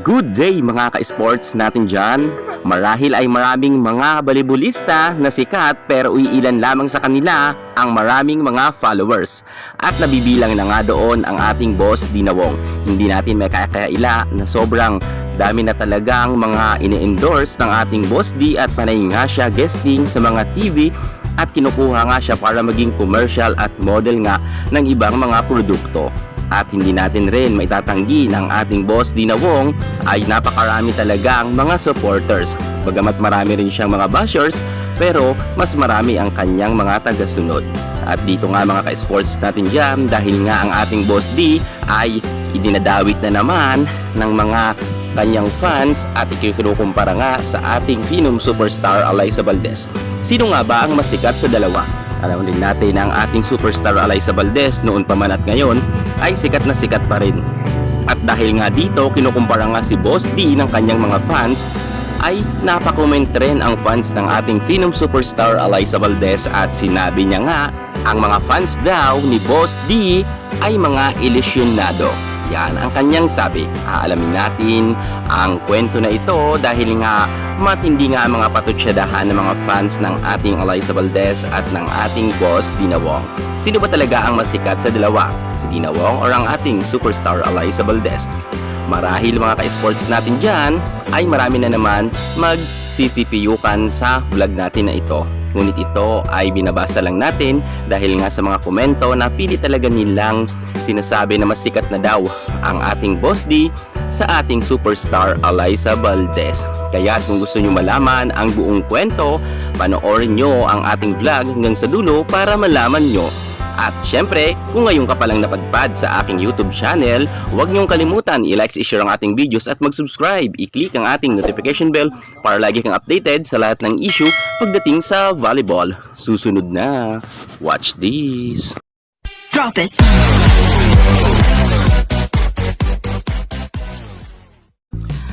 Good day mga ka-sports natin dyan. Marahil ay maraming mga balibulista na sikat pero iilan lamang sa kanila ang maraming mga followers. At nabibilang na nga doon ang ating boss Dinawong. Hindi natin may kakaila na sobrang dami na talagang mga ini-endorse ng ating boss D at panay nga siya guesting sa mga TV at kinukuha nga siya para maging commercial at model nga ng ibang mga produkto. At hindi natin rin maitatanggi ng ating boss Dina Wong ay napakarami talagang mga supporters. Bagamat marami rin siyang mga bashers, pero mas marami ang kanyang mga tagasunod. At dito nga mga ka-sports natin dyan dahil nga ang ating boss D ay idinadawit na naman ng mga kanyang fans at ikikinukumpara nga sa ating Phenom superstar Eliza Valdez. Sino nga ba ang mas sikat sa dalawa? Alam din natin ang ating superstar Eliza Valdez noon pa man at ngayon ay sikat na sikat pa rin. At dahil nga dito kinukumpara nga si Boss D ng kanyang mga fans ay napakomment rin ang fans ng ating Phenom superstar Eliza Valdez at sinabi niya nga ang mga fans daw ni Boss D ay mga ilusyonado. Yan ang kanyang sabi. Aalamin natin ang kwento na ito dahil nga matindi nga ang mga patutsyadahan ng mga fans ng ating Eliza Valdez at ng ating boss Dina Wong. Sino ba talaga ang masikat sa dalawa? Si Dina Wong or ang ating superstar Eliza Valdez? Marahil mga ka-sports natin dyan ay marami na naman mag-CCPU-kan sa vlog natin na ito. Ngunit ito ay binabasa lang natin dahil nga sa mga komento na pili talaga nilang sinasabi na mas sikat na daw ang ating Boss D sa ating superstar Eliza Valdez. Kaya kung gusto nyo malaman ang buong kwento, panoorin nyo ang ating vlog hanggang sa dulo para malaman nyo at syempre, kung ngayon ka palang napadpad sa aking YouTube channel, huwag niyong kalimutan i-like, i-share ang ating videos at mag-subscribe. I-click ang ating notification bell para lagi kang updated sa lahat ng issue pagdating sa volleyball. Susunod na. Watch this. Drop it.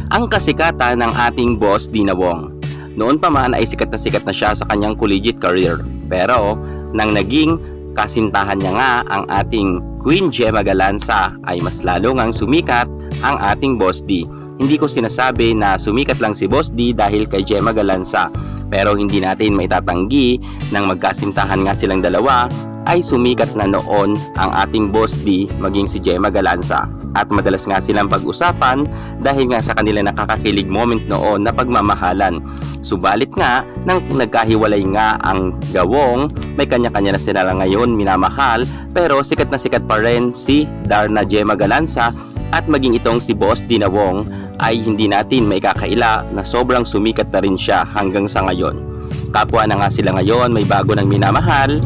ang kasikatan ng ating boss Dina Wong. Noon pa man ay sikat na sikat na siya sa kanyang collegiate career. Pero nang naging kasintahan niya nga ang ating Queen Gemma Galanza ay mas lalo ngang sumikat ang ating boss D. Hindi ko sinasabi na sumikat lang si boss D dahil kay Gemma Galanza. Pero hindi natin maitatanggi nang magkasintahan nga silang dalawa ay sumikat na noon ang ating boss D maging si Gemma Galanza. At madalas nga silang pag-usapan dahil nga sa kanila nakakakilig moment noon na pagmamahalan. Subalit nga, nang nagkahiwalay nga ang gawong, may kanya-kanya na sila ngayon minamahal pero sikat na sikat pa rin si Darna Gemma Galanza at maging itong si Boss Dina Wong ay hindi natin may kakaila na sobrang sumikat na rin siya hanggang sa ngayon. Kapwa na nga sila ngayon, may bago ng minamahal,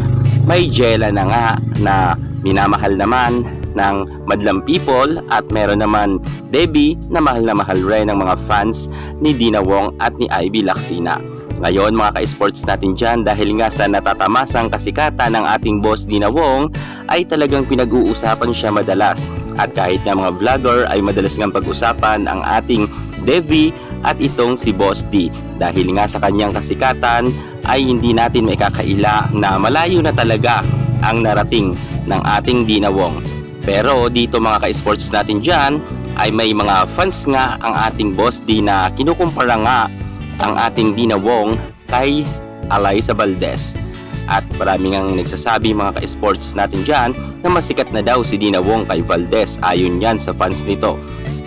may Jella na nga na minamahal naman ng madlang people at meron naman Debbie na mahal na mahal rin ng mga fans ni Dina Wong at ni Ivy Laksina. Ngayon mga ka-sports natin dyan dahil nga sa natatamasang kasikatan ng ating boss Dina Wong ay talagang pinag-uusapan siya madalas. At kahit nga mga vlogger ay madalas nga pag-usapan ang ating Devi at itong si Boss D. Dahil nga sa kanyang kasikatan ay hindi natin may kakaila na malayo na talaga ang narating ng ating Dina Wong. Pero dito mga ka-sports natin dyan ay may mga fans nga ang ating Boss D na kinukumpara nga ang ating Dina Wong kay Eliza Valdez. At marami ngang nagsasabi mga ka-sports natin dyan na masikat na daw si Dina Wong kay Valdez ayon yan sa fans nito.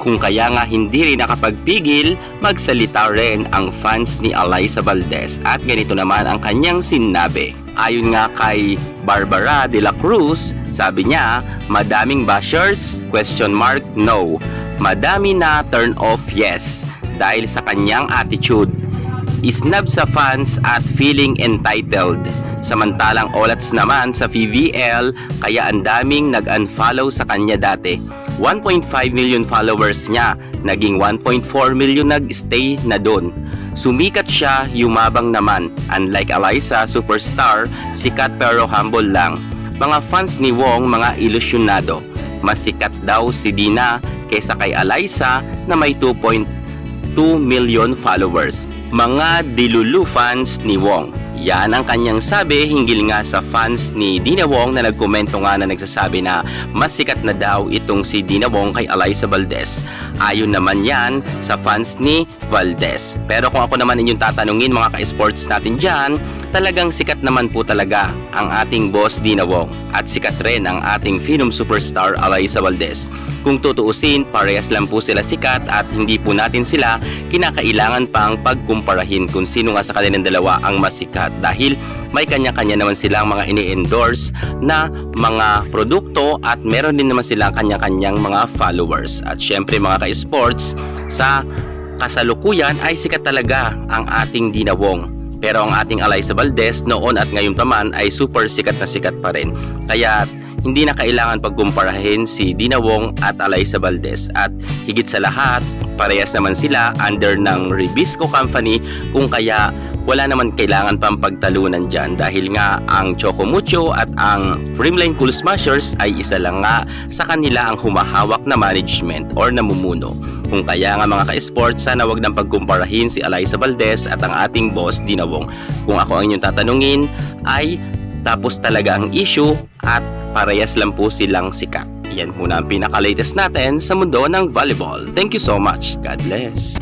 Kung kaya nga hindi rin nakapagpigil, magsalita rin ang fans ni Eliza Valdez at ganito naman ang kanyang sinabi. Ayon nga kay Barbara de la Cruz, sabi niya, madaming bashers? Question mark, no. Madami na turn off, yes. Dahil sa kanyang attitude. Isnab sa fans at feeling entitled. Samantalang olats naman sa PVL kaya ang daming nag-unfollow sa kanya dati. 1.5 million followers niya, naging 1.4 million nag-stay na doon. Sumikat siya, yumabang naman. Unlike Eliza, superstar, sikat pero humble lang. Mga fans ni Wong, mga ilusyonado. Mas sikat daw si Dina kaysa kay Eliza na may 2.2 million followers. Mga dilulu fans ni Wong. Yan ang kanyang sabi hinggil nga sa fans ni Dina Wong na nagkomento nga na nagsasabi na mas sikat na daw itong si Dina Wong kay Eliza Valdez. Ayon naman yan sa fans ni Valdez. Pero kung ako naman inyong tatanungin mga ka-sports natin dyan, talagang sikat naman po talaga ang ating boss Dina Wong at sikat rin ang ating Phenom superstar Eliza Valdez. Kung tutuusin, parehas lang po sila sikat at hindi po natin sila kinakailangan pang pagkumparahin kung sino nga sa kanilang dalawa ang mas sikat dahil may kanya-kanya naman silang mga ini-endorse na mga produkto at meron din naman silang kanya-kanyang mga followers. At syempre mga ka-sports, sa kasalukuyan ay sikat talaga ang ating dinawong. Pero ang ating Eliza Valdez noon at ngayon pa man ay super sikat na sikat pa rin. Kaya hindi na kailangan pagkumparahin si Dina Wong at Eliza Valdez at higit sa lahat parehas naman sila under ng Ribisco Company kung kaya wala naman kailangan pang pagtalunan dyan dahil nga ang Choco Mucho at ang Rimline Cool Smashers ay isa lang nga sa kanila ang humahawak na management or namumuno. Kung kaya nga mga ka-sports, sana wag nang pagkumparahin si Eliza Valdez at ang ating boss Dinawong. Kung ako ang inyong tatanungin ay tapos talaga ang issue at parehas lang po silang sikat. Yan muna ang pinaka-latest natin sa mundo ng volleyball. Thank you so much. God bless.